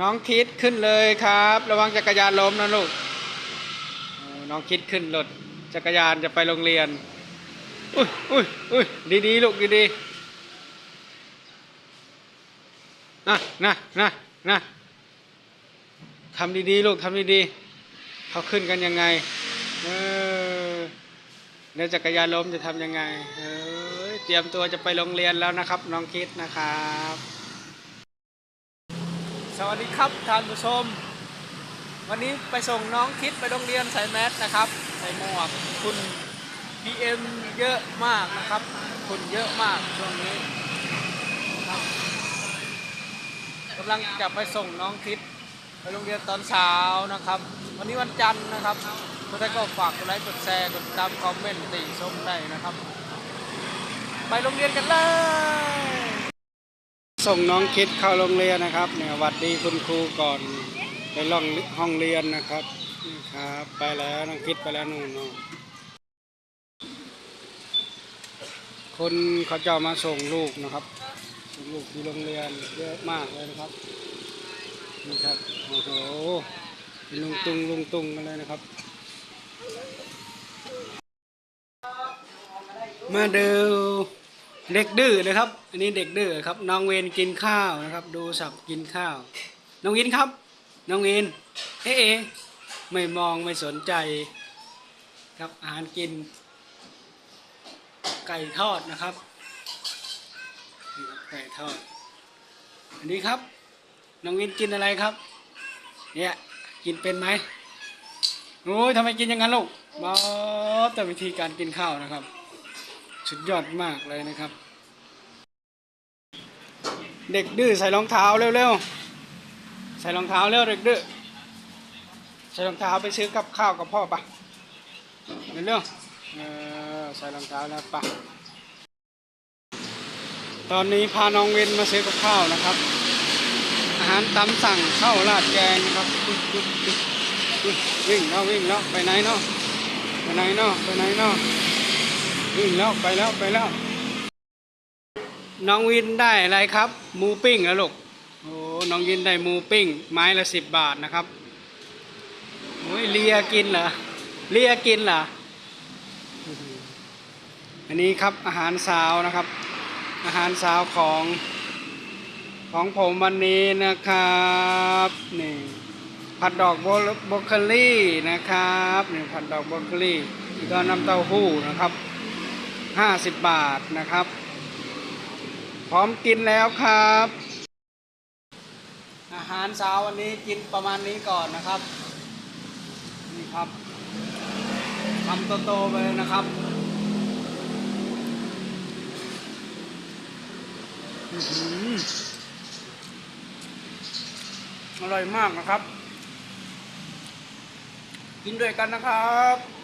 น้องคิดขึ้นเลยครับ ระวังจักรยานล้มนะลูกน้องคิดขึ้นรถจักรยานจะไปโรงเรียนอุ้ยอุ้ยอุ้ยดีๆลูกดีๆนะนะนะนะทำดีๆลูกทำดีๆเขาขึ้นกันยังไงเออแล้วจักรยานล้มจะทำยังไงเออเตรียมตัวจะไปโรงเรียนแล้วนะครับ น้องคิดนะครับ สวัสดีครับท่านผู้ชม วันนี้ไปส่งน้องคิดไปโรงเรียนใส่แมสนะครับ ใส่หมวกคุณ PM เยอะมากนะครับคุณเยอะมากช่วงนี้ครับกำลังจะไปส่งน้องคิดไปโรงเรียนตอนเช้านะครับ วันนี้วันจันทร์นะครับทุกท่านก็ฝากกดไลค์กดแชร์กดติดตามคอมเมนต์ติชมได้นะครับ ไปโรงเรียนกันเลย ส่งน้องคิดเข้าโรงเรียนนะครับเนี่ยหวัดดีคุณครูก่อนไปล่องห้องเรียนนะครับนี่ครับไปแล้วน้องคิดไปแล้วนู่นนู่นคนเขาจะมาส่งลูกนะครับส่งลูกที่โรงเรียนเยอะมากเลยนะครับนี่ครับโอ้โหลุงตุงลุงตุงกันเลยนะครับ มาดู เด็กดื้อนะครับ อันนี้เด็กดื้อครับ น้องเวนกินข้าวนะครับ ดูสับกินข้าว น้องวินครับ น้องวินเอ๊ะเอไม่มองไม่สนใจครับอาหารกิน ไก่ทอดนะครับไก่ทอด อันนี้ครับ น้องวินกินอะไรครับ เนี่ยกินเป็นไหมโอ้ยทำไมกินอย่างนั้นลูกบอแต่วิธีการกินข้าวนะครับ สุดยอดมากเลยนะครับ เด็กดื้อใส่รองเท้าเร็วๆ ใส่รองเท้าเร็วเด็กดื้อ ใส่รองเท้าไปซื้อกับข้าวกับพ่อปะเร็วๆเออใส่รองเท้าแล้วปะตอนนี้พาน้องเวนมาซื้อกับข้าวนะครับ อาหารตามสั่งข้าวราดแกงนะครับวิ่งแล้ววิ่งแล้วไปไหนเนาะไปไหนเนาะไปไหนเนาะ วิ่งแล้วไปแล้วไปแล้ว น้องวินได้อะไรครับหมูปิ้งแล้วลูกโอ้น้องวินได้หมูปิ้ง ไม้ละสิบบาทนะครับโอ้ยเลียกินเหรอเลียกินเหรออันนี้ครับอาหารเช้านะครับ อาหารเช้าของของผมวันนี้นะครับนี่ผัดดอกโบรอกโคลี่นะครับนี่ผัดดอกโบรอกโคลีแล้วก็น้ำเต้าหู้นะครับ ห้าสิบบาทนะครับ พร้อมกินแล้วครับ อาหารเช้าวันนี้กินประมาณนี้ก่อนนะครับ นี่ครับทำโตๆไปเลยนะครับอื้อหืออร่อยมากนะครับ กินด้วยกันนะครับ